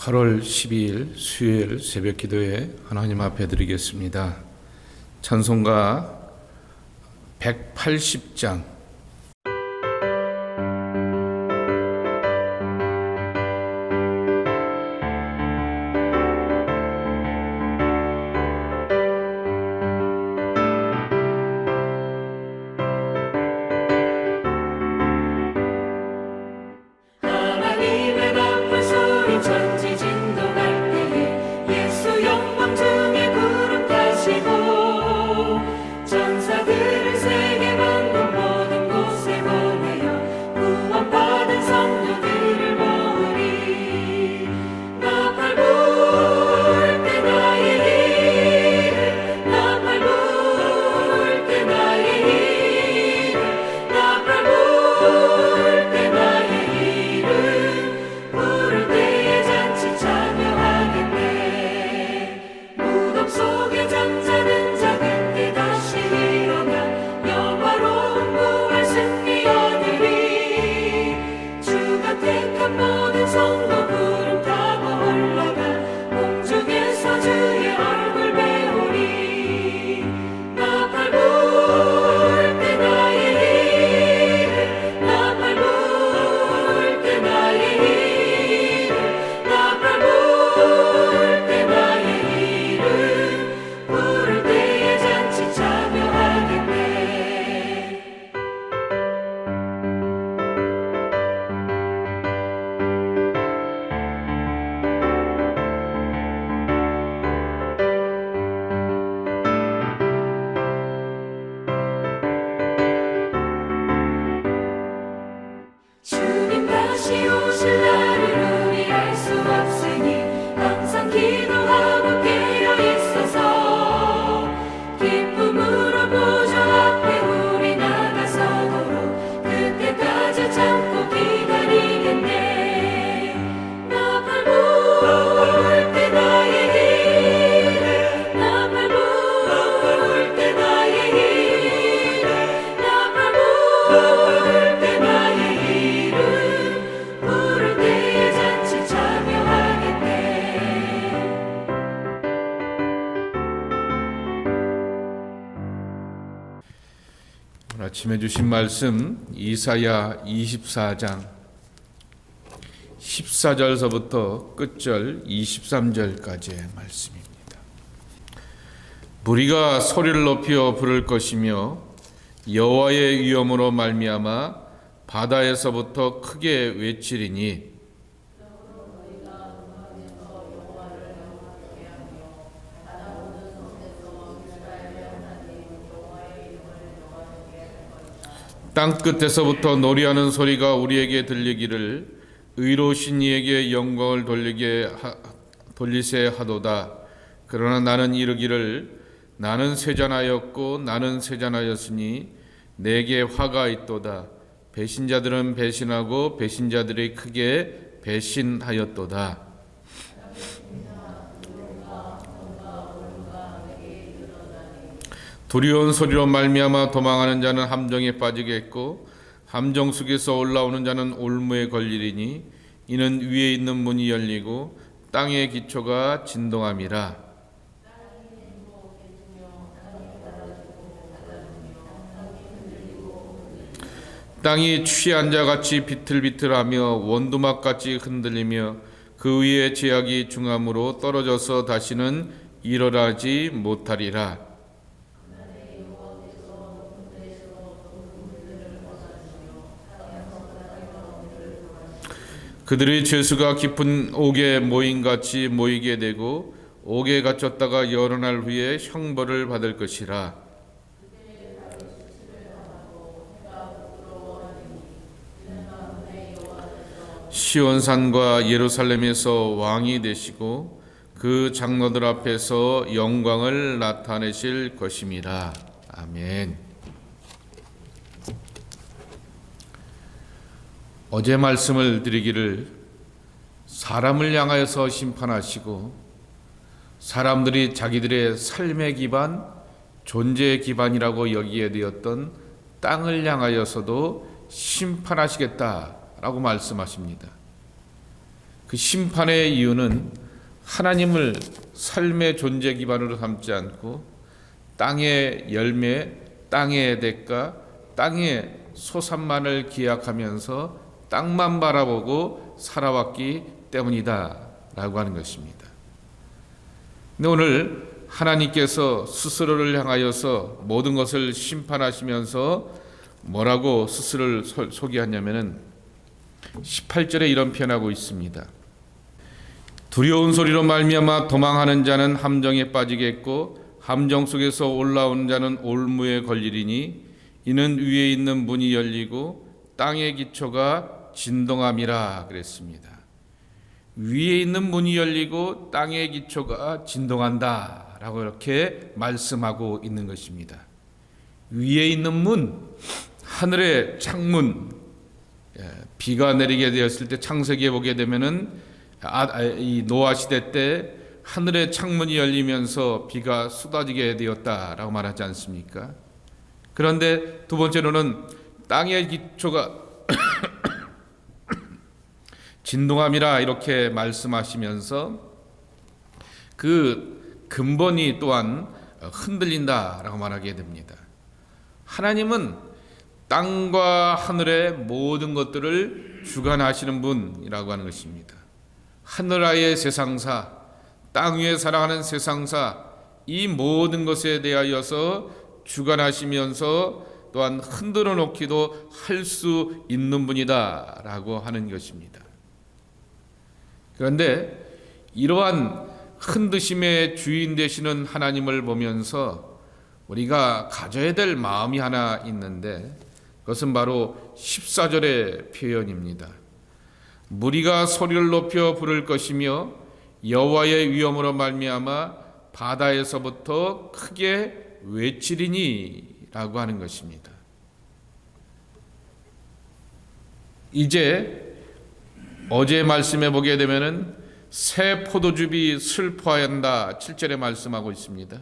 8월 12일 수요일 새벽 기도에 하나님 앞에 드리겠습니다. 찬송가 180장 아침에 주신 말씀 이사야 24장 14절서부터 끝절 23절까지의 말씀입니다. 무리가 소리를 높여 부를 것이며 여호와의 위엄으로 말미암아 바다에서부터 크게 외치리니 땅 끝에서부터 노래하는 소리가 우리에게 들리기를 의로우신 이에게 영광을 돌리게 하, 돌리세 하도다. 그러나 나는 이르기를 나는 세잔하였고 나는 세잔하였으니 내게 화가 있도다. 배신자들은 배신하고 배신자들이 크게 배신하였도다. 두려운 소리로 말미암아 도망하는 자는 함정에 빠지겠고 함정 속에서 올라오는 자는 올무에 걸리리니 이는 위에 있는 문이 열리고 땅의 기초가 진동함이라. 땅이 취한 자 같이 비틀비틀하며 원두막 같이 흔들리며 그 위에 제약이 중함으로 떨어져서 다시는 일어나지 못하리라 그들의 죄수가 깊은 옥에 모인 같이 모이게 되고 옥에 갇혔다가 여러 날 후에 형벌을 받을 것이라. 시온산과 예루살렘에서 왕이 되시고 그 장로들 앞에서 영광을 나타내실 것임이라. 아멘. 어제 말씀을 드리기를 사람을 향하여서 심판하시고 사람들이 자기들의 삶의 기반, 존재의 기반이라고 여기게 되었던 땅을 향하여서도 심판하시겠다라고 말씀하십니다. 그 심판의 이유는 하나님을 삶의 존재 기반으로 삼지 않고 땅의 열매, 땅의 대가, 땅의 소산만을 기약하면서 땅만 바라보고 살아왔기 때문이다라고 하는 것입니다. 근데 오늘 하나님께서 스스로를 향하여서 모든 것을 심판하시면서 뭐라고 스스로를 소- 소개하냐면은 18절에 이런 표현하고 있습니다. 두려운 소리로 말미암아 도망하는 자는 함정에 빠지겠고 함정 속에서 올라오는 자는 올무에 걸리리니 이는 위에 있는 문이 열리고 땅의 기초가 진동함이라 그랬습니다. 위에 있는 문이 열리고 땅의 기초가 진동한다 라고 이렇게 말씀하고 있는 것입니다. 위에 있는 문, 하늘의 창문, 예, 비가 내리게 되었을 때 창세기에 보게 되면은 아, 아, 이 노아 시대 때 하늘의 창문이 열리면서 비가 쏟아지게 되었다라고 말하지 않습니까? 그런데 두 번째로는 땅의 기초가 진동함이라 이렇게 말씀하시면서 그 근본이 또한 흔들린다라고 말하게 됩니다. 하나님은 땅과 하늘의 모든 것들을 주관하시는 분이라고 하는 것입니다. 하늘 아의 세상사, 땅 위에 살아가는 세상사, 이 모든 것에 대하여서 주관하시면서 또한 흔들어 놓기도 할 수 있는 분이다라고 하는 것입니다. 그런데 이러한 흔드심의 주인 되시는 하나님을 보면서 우리가 가져야 될 마음이 하나 있는데 그것은 바로 14절의 표현입니다. 무리가 소리를 높여 부를 것이며 여호와의 위엄으로 말미암아 바다에서부터 크게 외치리니라고 하는 것입니다. 이제 어제 말씀해 보게 되면은 새 포도즙이 슬퍼한다 7절에 말씀하고 있습니다.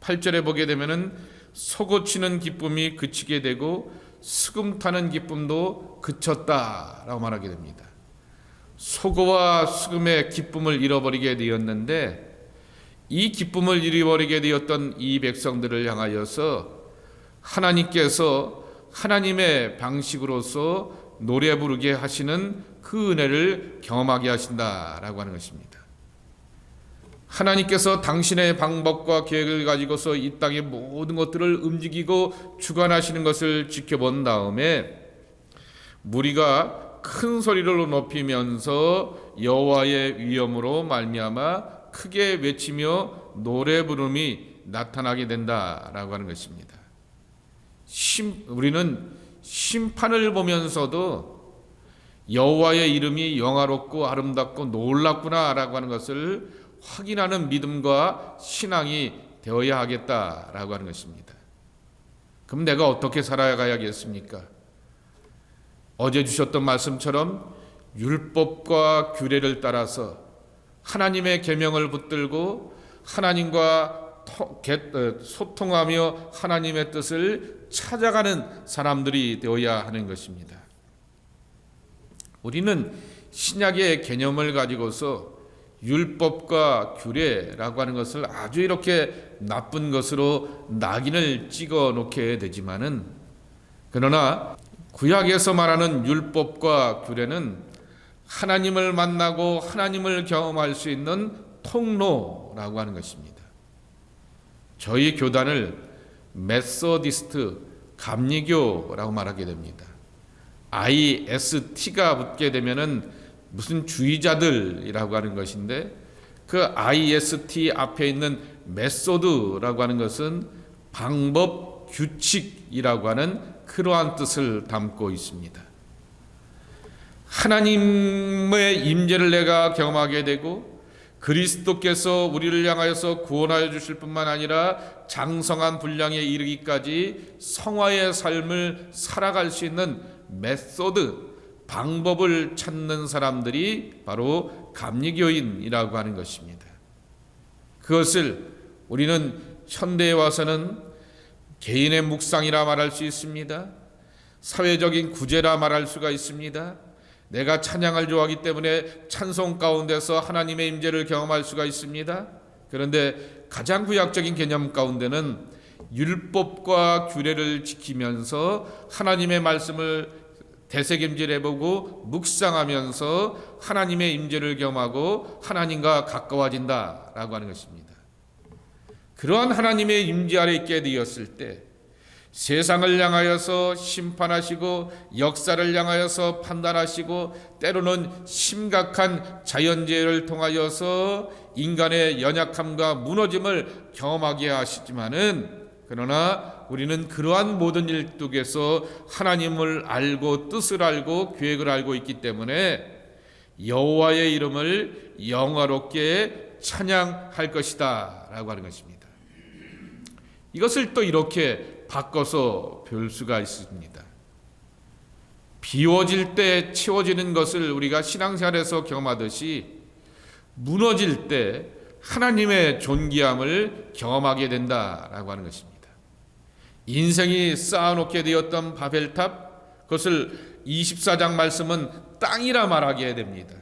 8절에 보게 되면은 속고치는 기쁨이 그치게 되고 수금 타는 기쁨도 그쳤다라고 말하게 됩니다. 소고와 수금의 기쁨을 잃어버리게 되었는데 이 기쁨을 잃어버리게 되었던 이 백성들을 향하여서 하나님께서 하나님의 방식으로서 노래 부르게 하시는 그 은혜를 경험하게 하신다라고 하는 것입니다. 하나님께서 당신의 방법과 계획을 가지고서 이 땅의 모든 것들을 움직이고 주관하시는 것을 지켜본 다음에 무리가 큰 소리를 높이면서 여호와의 위엄으로 말미암아 크게 외치며 노래 부름이 나타나게 된다라고 하는 것입니다. 심, 우리는 심판을 보면서도 여호와의 이름이 영화롭고 아름답고 놀랍구나라고 하는 것을 확인하는 믿음과 신앙이 되어야 하겠다라고 하는 것입니다. 그럼 내가 어떻게 살아가야겠습니까? 어제 주셨던 말씀처럼 율법과 규례를 따라서 하나님의 계명을 붙들고 하나님과 어, 소통하며 하나님의 뜻을 찾아가는 사람들이 되어야 하는 것입니다. 우리는 신약의 개념을 가지고서 율법과 규례라고 하는 것을 아주 이렇게 나쁜 것으로 낙인을 찍어 놓게 되지만은 그러나 구약에서 말하는 율법과 규례는 하나님을 만나고 하나님을 경험할 수 있는 통로라고 하는 것입니다. 저희 교단을 메소디스트 감리교라고 말하게 됩니다. IST가 붙게 되면은 무슨 주의자들이라고 하는 것인데 그 IST 앞에 있는 메소드라고 하는 것은 방법 규칙이라고 하는 그러한 뜻을 담고 있습니다. 하나님의 임재를 내가 경험하게 되고 그리스도께서 우리를 향하여서 구원하여 주실 뿐만 아니라 장성한 분량에 이르기까지 성화의 삶을 살아갈 수 있는 메소드 방법을 찾는 사람들이 바로 감리교인이라고 하는 것입니다. 그것을 우리는 현대에 와서는 개인의 묵상이라 말할 수 있습니다. 사회적인 구제라 말할 수가 있습니다. 내가 찬양을 좋아하기 때문에 찬송 가운데서 하나님의 임재를 경험할 수가 있습니다. 그런데 가장 구약적인 개념 가운데는 율법과 규례를 지키면서 하나님의 말씀을 되새김질 해보고 묵상하면서 하나님의 임재를 경험하고 하나님과 가까워진다라고 하는 것입니다. 그러한 하나님의 임재 아래 있게 되었을 때 세상을 향하여서 심판하시고 역사를 향하여서 판단하시고 때로는 심각한 자연재해를 통하여서 인간의 연약함과 무너짐을 경험하게 하시지만은 그러나 우리는 그러한 모든 일뚝에서 하나님을 알고 뜻을 알고 계획을 알고 있기 때문에 여호와의 이름을 영화롭게 찬양할 것이다라고 하는 것입니다. 이것을 또 이렇게 바꿔서 볼 수가 있습니다. 비워질 때 채워지는 것을 우리가 신앙생활에서 경험하듯이 무너질 때 하나님의 존귀함을 경험하게 된다라고 하는 것입니다. 인생이 쌓아놓게 되었던 바벨탑 그것을 24장 말씀은 땅이라 말하게 됩니다.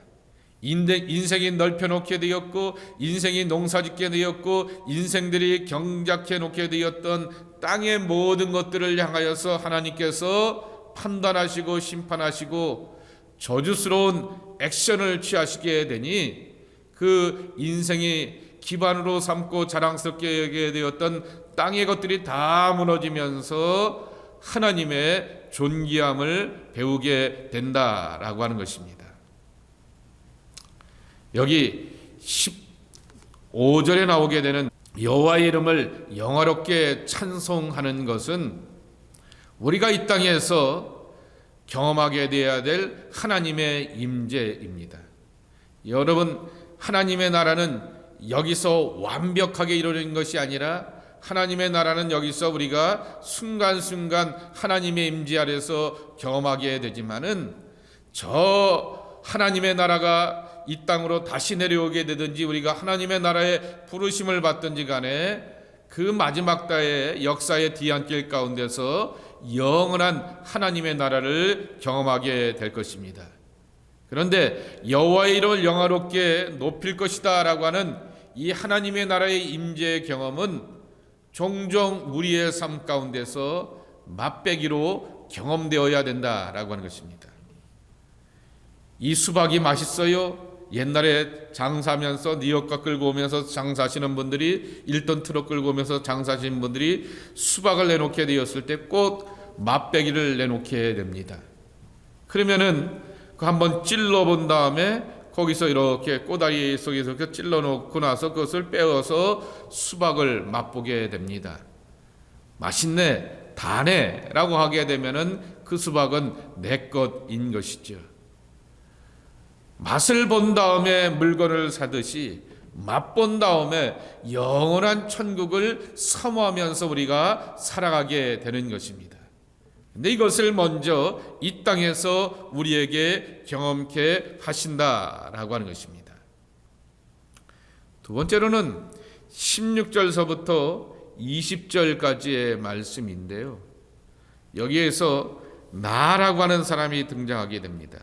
인생이 넓혀놓게 되었고 인생이 농사짓게 되었고 인생들이 경작해 놓게 되었던 땅의 모든 것들을 향하여서 하나님께서 판단하시고 심판하시고 저주스러운 액션을 취하시게 되니 그 인생이 기반으로 삼고 자랑스럽게 여기게 되었던 땅의 것들이 다 무너지면서 하나님의 존귀함을 배우게 된다라고 하는 것입니다. 여기 15절에 나오게 되는 여호와의 이름을 영화롭게 찬송하는 것은 우리가 이 땅에서 경험하게 되어야 될 하나님의 임재입니다. 여러분 하나님의 나라는 여기서 완벽하게 이루어진 것이 아니라 하나님의 나라는 여기서 우리가 순간순간 하나님의 임재 아래서 경험하게 되지만은 저 하나님의 나라가 이 땅으로 다시 내려오게 되든지 우리가 하나님의 나라에 부르심을 받든지 간에 그 마지막 때의 역사의 뒤안길 가운데서 영원한 하나님의 나라를 경험하게 될 것입니다. 그런데 여호와의 이름을 영화롭게 높일 것이다라고 하는 이 하나님의 나라의 임재 경험은 종종 우리의 삶 가운데서 맛배기로 경험되어야 된다라고 하는 것입니다. 이 수박이 맛있어요. 옛날에 장사하면서 니엇과 끌고 오면서 장사하시는 분들이 1톤 트럭 끌고 오면서 장사하시는 분들이 수박을 내놓게 되었을 때 꼭 맛배기를 내놓게 됩니다. 그러면은 그 한번 찔러 본 다음에 거기서 이렇게 꼬다리 속에서 찔러 놓고 나서 그것을 빼어서 수박을 맛보게 됩니다. 맛있네, 다네 라고 하게 되면은 그 수박은 내 것인 것이죠. 맛을 본 다음에 물건을 사듯이 맛본 다음에 영원한 천국을 사모하면서 우리가 살아가게 되는 것입니다. 근데 이것을 먼저 이 땅에서 우리에게 경험케 하신다라고 하는 것입니다. 두 번째로는 16절서부터 20절까지의 말씀인데요. 여기에서 나라고 하는 사람이 등장하게 됩니다.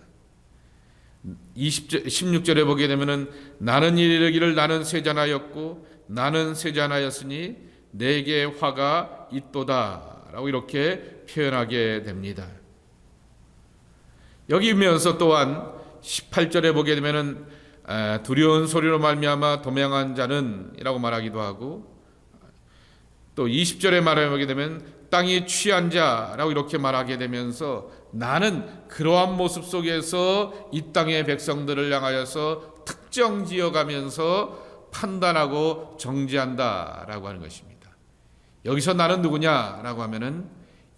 20절, 16절에 보게 되면은 나는 이르기를 나는 세잔하였고 나는 세잔하였으니 내게 화가 있도다라고 이렇게 표현하게 됩니다. 여기면서 또한 18절에 보게 되면은 아, 두려운 소리로 말미암아 도망한 자는이라고 말하기도 하고 또 20절에 말하게 되면 땅이 취한 자라고 이렇게 말하게 되면서 나는 그러한 모습 속에서 이 땅의 백성들을 향하여서 특정 지어가면서 판단하고 정지한다라고 하는 것입니다. 여기서 나는 누구냐라고 하면은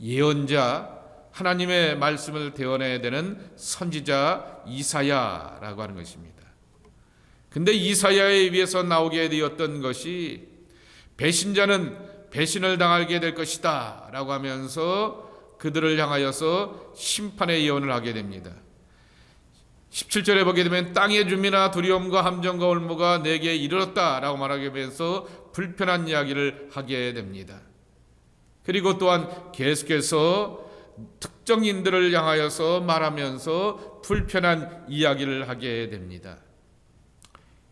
예언자 하나님의 말씀을 대언해야 되는 선지자 이사야라고 하는 것입니다. 근데 이사야에 비해서 나오게 되었던 것이 배신자는 배신을 당하게 될 것이다 라고 하면서 그들을 향하여서 심판의 예언을 하게 됩니다. 17절에 보게 되면 땅의 주민아 두려움과 함정과 올무가 내게 이르렀다 라고 말하게 되면서 불편한 이야기를 하게 됩니다. 그리고 또한 계속해서 특정인들을 향하여서 말하면서 불편한 이야기를 하게 됩니다.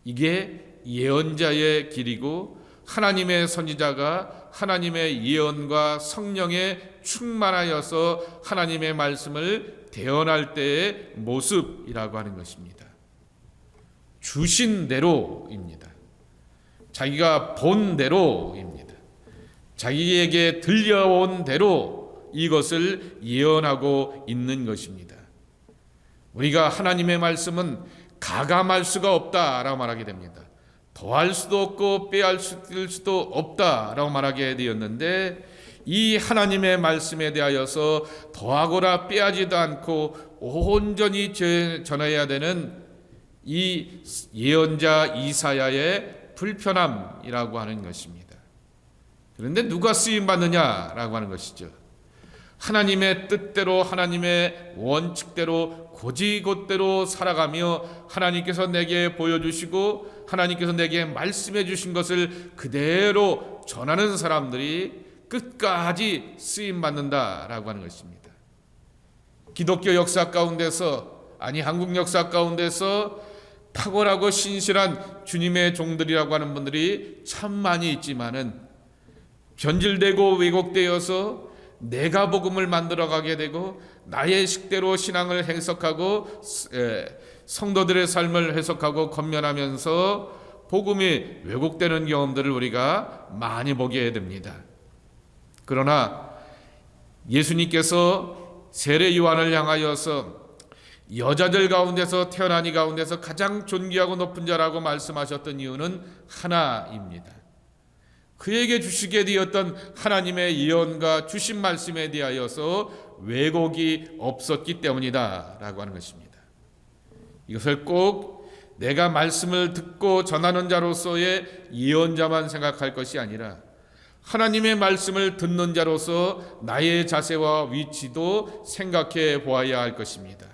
이게 예언자의 길이고 하나님의 선지자가 하나님의 예언과 성령에 충만하여서 하나님의 말씀을 대언할 때의 모습이라고 하는 것입니다. 주신 대로입니다. 자기가 본 대로입니다. 자기에게 들려온 대로 이것을 예언하고 있는 것입니다. 우리가 하나님의 말씀은 가감할 수가 없다라고 말하게 됩니다. 더할 수도 없고 빼할 수도 없다라고 말하게 되었는데 이 하나님의 말씀에 대하여서 더하거나 빼하지도 않고 온전히 전해야 되는 이 예언자 이사야의 불편함이라고 하는 것입니다. 그런데 누가 쓰임 받느냐라고 하는 것이죠. 하나님의 뜻대로 하나님의 원칙대로 고지곳대로 살아가며 하나님께서 내게 보여주시고 하나님께서 내게 말씀해 주신 것을 그대로 전하는 사람들이 끝까지 쓰임 받는다라고 하는 것입니다. 기독교 역사 가운데서 아니 한국 역사 가운데서 탁월하고 신실한 주님의 종들이라고 하는 분들이 참 많이 있지만은 변질되고 왜곡되어서 내가 복음을 만들어 가게 되고 나의 식대로 신앙을 해석하고 성도들의 삶을 해석하고 건면하면서 복음이 왜곡되는 경험들을 우리가 많이 보게 됩니다. 그러나 예수님께서 세례 요한을 향하여서 여자들 가운데서 태어난 이 가운데서 가장 존귀하고 높은 자라고 말씀하셨던 이유는 하나입니다. 그에게 주시게 되었던 하나님의 예언과 주신 말씀에 대하여서 왜곡이 없었기 때문이다 라고 하는 것입니다. 이것을 꼭 내가 말씀을 듣고 전하는 자로서의 예언자만 생각할 것이 아니라 하나님의 말씀을 듣는 자로서 나의 자세와 위치도 생각해 보아야 할 것입니다.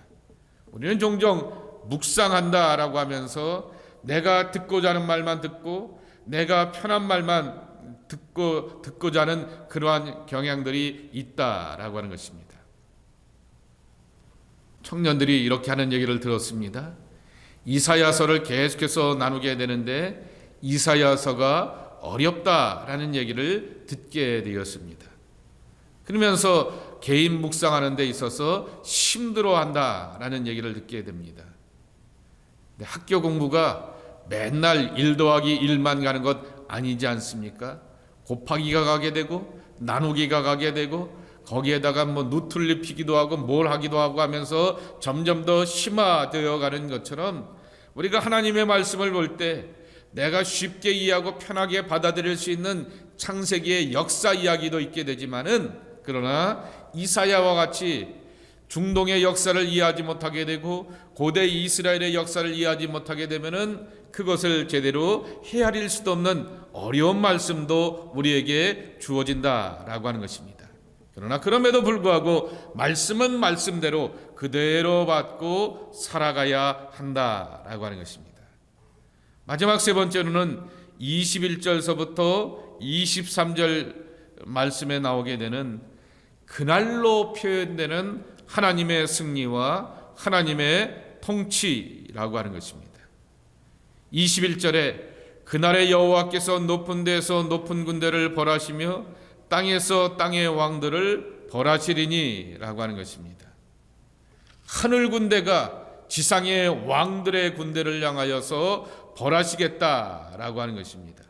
우리는 종종 묵상한다 라고 하면서 내가 듣고자 하는 말만 듣고 내가 편한 말만 듣고 듣고자 하는 그러한 경향들이 있다라고 하는 것입니다. 청년들이 이렇게 하는 얘기를 들었습니다. 이사야서를 계속해서 나누게 되는데 이사야서가 어렵다라는 얘기를 듣게 되었습니다. 그러면서 개인 묵상하는 데 있어서 힘들어한다라는 얘기를 듣게 됩니다. 학교 공부가 맨날 1 더하기 1만 가는 것 아니지 않습니까? 곱하기가 가게 되고 나누기가 가게 되고 거기에다가 뭐 누틀립히기도 하고 뭘 하기도 하고 하면서 점점 더 심화되어 가는 것처럼 우리가 하나님의 말씀을 볼 때 내가 쉽게 이해하고 편하게 받아들일 수 있는 창세기의 역사 이야기도 있게 되지만은 그러나 이사야와 같이 중동의 역사를 이해하지 못하게 되고 고대 이스라엘의 역사를 이해하지 못하게 되면은 그것을 제대로 헤아릴 수도 없는 어려운 말씀도 우리에게 주어진다라고 하는 것입니다. 그러나 그럼에도 불구하고 말씀은 말씀대로 그대로 받고 살아가야 한다라고 하는 것입니다. 마지막 세 번째로는 21절서부터 23절 말씀에 나오게 되는 그날로 표현되는 하나님의 승리와 하나님의 통치라고 하는 것입니다. 21절에 그날의 여호와께서 높은 데서 높은 군대를 벌하시며 땅에서 땅의 왕들을 벌하시리니라고 하는 것입니다. 하늘 군대가 지상의 왕들의 군대를 향하여서 벌하시겠다라고 하는 것입니다.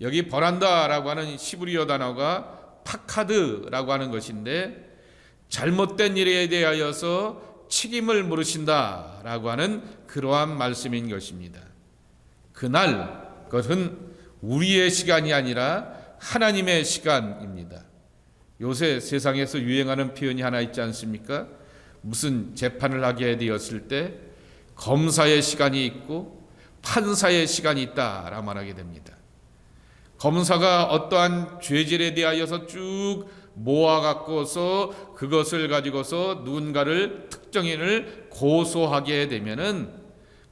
여기 벌한다라고 하는 시브리어 단어가 파카드라고 하는 것인데 잘못된 일에 대하여서 책임을 물으신다라고 하는 그러한 말씀인 것입니다. 그날 그것은 우리의 시간이 아니라 하나님의 시간입니다. 요새 세상에서 유행하는 표현이 하나 있지 않습니까? 무슨 재판을 하게 되었을 때 검사의 시간이 있고 판사의 시간이 있다라 말하게 됩니다. 검사가 어떠한 죄질에 대하여서 쭉 모아 갖고서 그것을 가지고서 누군가를 특정인을 고소하게 되면은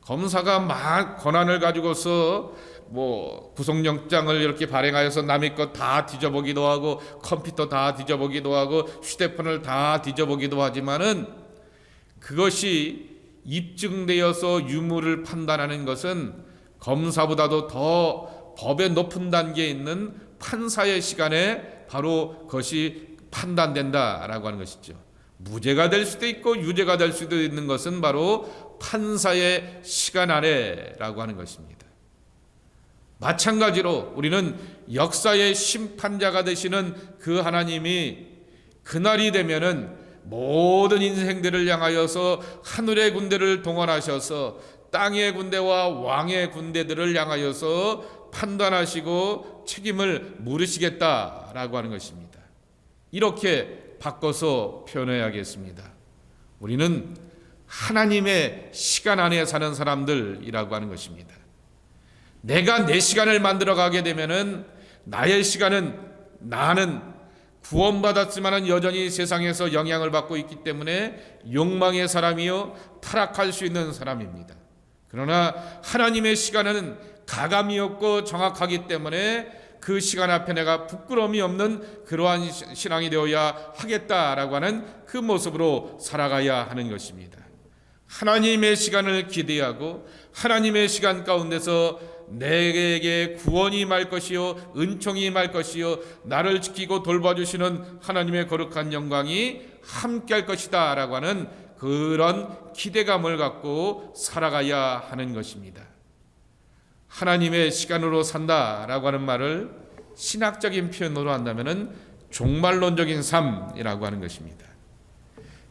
검사가 막 권한을 가지고서 뭐 구속영장을 이렇게 발행하여서 남의 것 다 뒤져보기도 하고 컴퓨터 다 뒤져보기도 하고 휴대폰을 다 뒤져보기도 하지만은 그것이 입증되어서 유무를 판단하는 것은 검사보다도 더 법의 높은 단계에 있는 판사의 시간에 바로 그것이 판단된다라고 하는 것이죠. 무죄가 될 수도 있고 유죄가 될 수도 있는 것은 바로 판사의 시간 안에라고 하는 것입니다. 마찬가지로 우리는 역사의 심판자가 되시는 그 하나님이 그날이 되면은 모든 인생들을 향하여서 하늘의 군대를 동원하셔서 땅의 군대와 왕의 군대들을 향하여서 판단하시고 책임을 물으시겠다라고 하는 것입니다. 이렇게 바꿔서 표현해야겠습니다. 우리는 하나님의 시간 안에 사는 사람들이라고 하는 것입니다. 내가 내 시간을 만들어 가게 되면은 나의 시간은 나는 구원받았지만은 여전히 세상에서 영향을 받고 있기 때문에 욕망의 사람이요 타락할 수 있는 사람입니다. 그러나 하나님의 시간은 가감이 없고 정확하기 때문에 그 시간 앞에 내가 부끄러움이 없는 그러한 시- 신앙이 되어야 하겠다라고 하는 그 모습으로 살아가야 하는 것입니다. 하나님의 시간을 기대하고 하나님의 시간 가운데서 내게 구원이 임할 것이요 은총이 임할 것이요 나를 지키고 돌봐주시는 하나님의 거룩한 영광이 함께할 것이다라고 하는 그런 기대감을 갖고 살아가야 하는 것입니다. 하나님의 시간으로 산다라고 하는 말을 신학적인 표현으로 한다면은 종말론적인 삶이라고 하는 것입니다.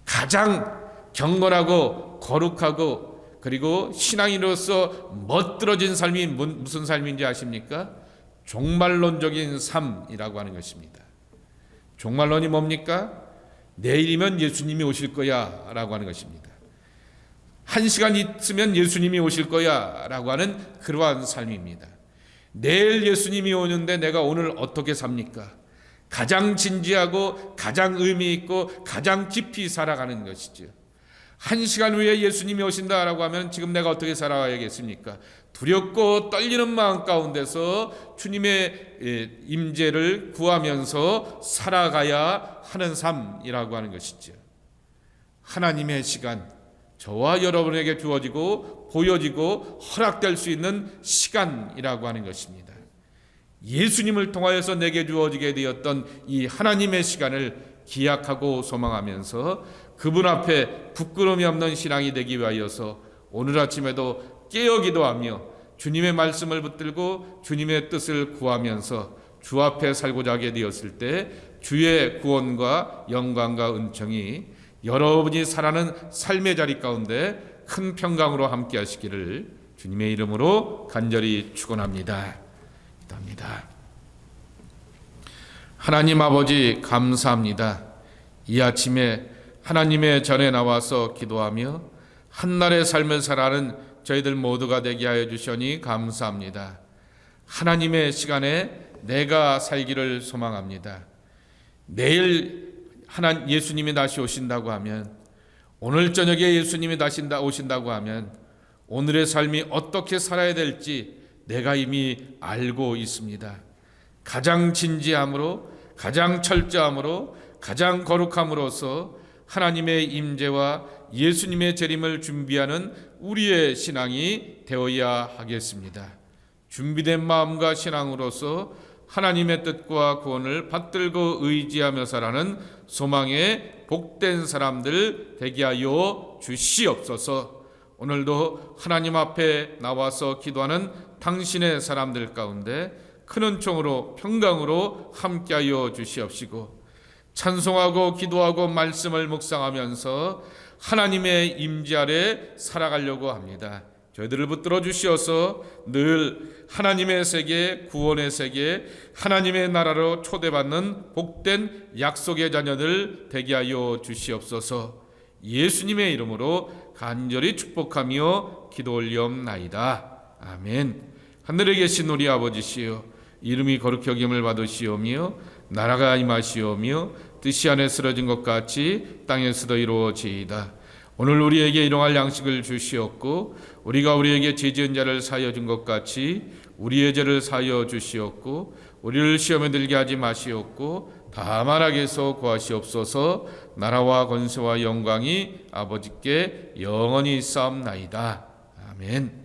가장 경건하고 거룩하고 그리고 신앙인으로서 멋들어진 삶이 문- 무슨 삶인지 아십니까? 종말론적인 삶이라고 하는 것입니다. 종말론이 뭡니까? 내일이면 예수님이 오실 거야 라고 하는 것입니다. 한 시간 있으면 예수님이 오실 거야 라고 하는 그러한 삶입니다. 내일 예수님이 오는데 내가 오늘 어떻게 삽니까? 가장 진지하고 가장 의미 있고 가장 깊이 살아가는 것이죠. 한 시간 후에 예수님이 오신다라고 하면 지금 내가 어떻게 살아가야겠습니까? 두렵고 떨리는 마음 가운데서 주님의 예, 임재를 구하면서 살아가야 하는 삶이라고 하는 것이죠. 하나님의 시간, 저와 여러분에게 주어지고 보여지고 허락될 수 있는 시간이라고 하는 것입니다. 예수님을 통하여서 내게 주어지게 되었던 이 하나님의 시간을 기약하고 소망하면서 그분 앞에 부끄러움이 없는 신앙이 되기 위하여서 오늘 아침에도 깨어 기도하며 주님의 말씀을 붙들고 주님의 뜻을 구하면서 주 앞에 살고자 하게 되었을 때 주의 구원과 영광과 은총이 여러분이 살아는 삶의 자리 가운데 큰 평강으로 함께 하시기를 주님의 이름으로 간절히 축원합니다. 기도합니다. 하나님 아버지 감사합니다. 이 아침에 하나님의 전에 나와서 기도하며 한날의 삶을 살아가는 저희들 모두가 되게 하여 주셔니 감사합니다. 하나님의 시간에 내가 살기를 소망합니다. 내일 하나 예수님이 다시 오신다고 하면 오늘 저녁에 예수님이 다시 오신다고 하면 오늘의 삶이 어떻게 살아야 될지 내가 이미 알고 있습니다. 가장 진지함으로 가장 철저함으로 가장 거룩함으로써 하나님의 임재와 예수님의 재림을 준비하는 우리의 신앙이 되어야 하겠습니다. 준비된 마음과 신앙으로서 하나님의 뜻과 구원을 받들고 의지하며 살아는 소망의 복된 사람들 되게 하여 주시옵소서. 오늘도 하나님 앞에 나와서 기도하는 당신의 사람들 가운데 큰 은총으로 평강으로 함께하여 주시옵시고 찬송하고 기도하고 말씀을 묵상하면서 하나님의 임재 아래 살아가려고 합니다. 저희들을 붙들어 주시어서 늘 하나님의 세계, 구원의 세계, 하나님의 나라로 초대받는 복된 약속의 자녀들 되게 하여 주시옵소서. 예수님의 이름으로 간절히 축복하며 기도 올리옵나이다. 아멘. 하늘에 계신 우리 아버지시여 이름이 거룩히 여김을 받으시오며 나라가 임하시오며 뜻이 안에 쓰러진 것 같이 땅에서도 이루어지이다. 오늘 우리에게 일용할 양식을 주시었고 우리가 우리에게 죄지은 자를 사여 준 것 같이 우리의 죄를 사여 주시었고 우리를 시험에 들게 하지 마시옵고 다만 하게서 구하시옵소서. 나라와 권세와 영광이 아버지께 영원히 있사옵나이다. 아멘.